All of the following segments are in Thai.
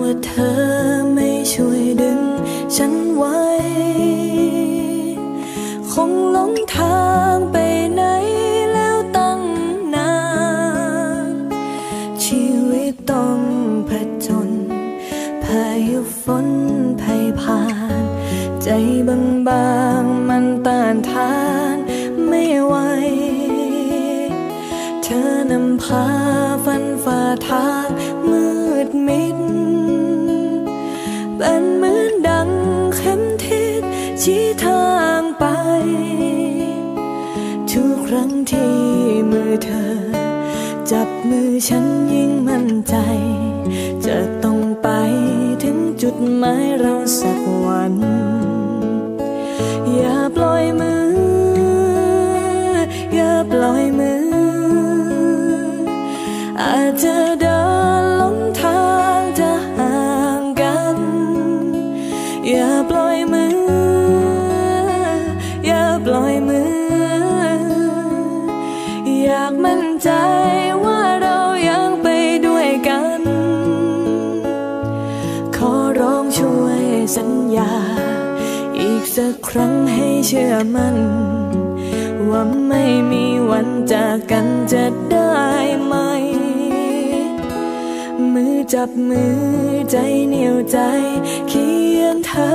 ว่าเธอไม่ช่วยดึงฉันไว้ คงหลงทางไปไหนแล้วตั้งนาน ชีวิตต้องผจญพายุฝนภัยผ่าน ใจบางบางมันต้านทานไม่ไหว เธอนำพาฟันฝ่าทาง รั้งที่มือเธอ จับมือฉันยิ่งมั่นใจ จะต้องไปถึงจุดหมายเราสักวัน อย่าปล่อยมือ อย่าปล่อยมือ อาจจะเดินหลงทางจะห่างกัน อย่าปล่อยมือ อย่าปล่อยมือ อยากมั่นใจว่าเรายังไปด้วยกัน ขอร้องช่วยสัญญา อีกสักครั้งให้เชื่อมันว่าไม่มีวันจากกันจะได้ไหม มือจับมือใจเหนียวใจเคียงเธอ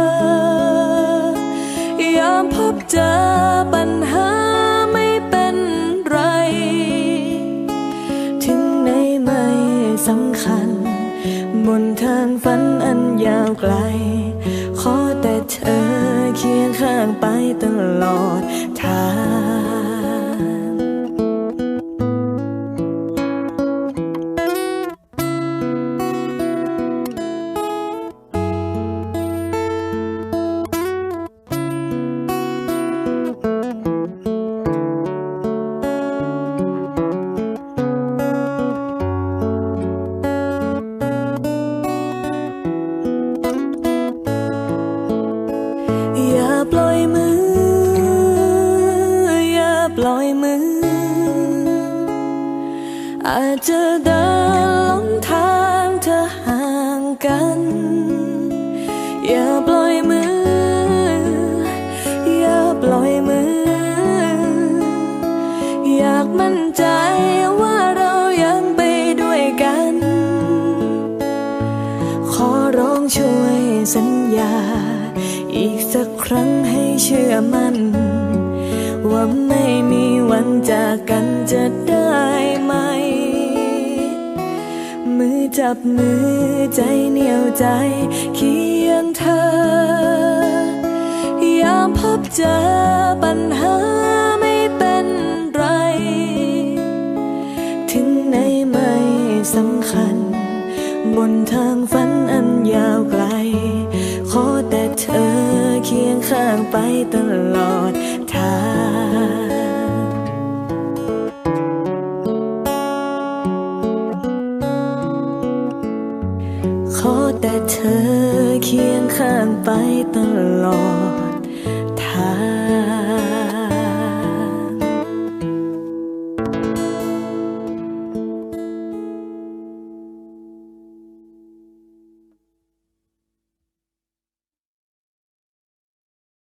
ยามพบเจอ สำคัญ บนทางฝันอันยาวไกล ขอแต่เธอเคียงข้างไปตลอดทาง อาจจะเดินหลงทางเธอห่างกัน อย่าปล่อยมือ อย่าปล่อยมือ อยากมั่นใจว่าเรายังไปด้วยกัน ขอร้องช่วยสัญญา อีกสักครั้งให้เชื่อมั่น ว่าไม่มีวันจากกันจะได้ จับมือใจเหนียวใจเคียงเธอ ยามพบเจอปัญหาไม่เป็นไร ถึงไหนไม่สำคัญ บนทางฝันอันยาวไกล ขอแต่เธอเคียงข้างไปตลอดทาง แต่เธอเคียงข้างไปตลอด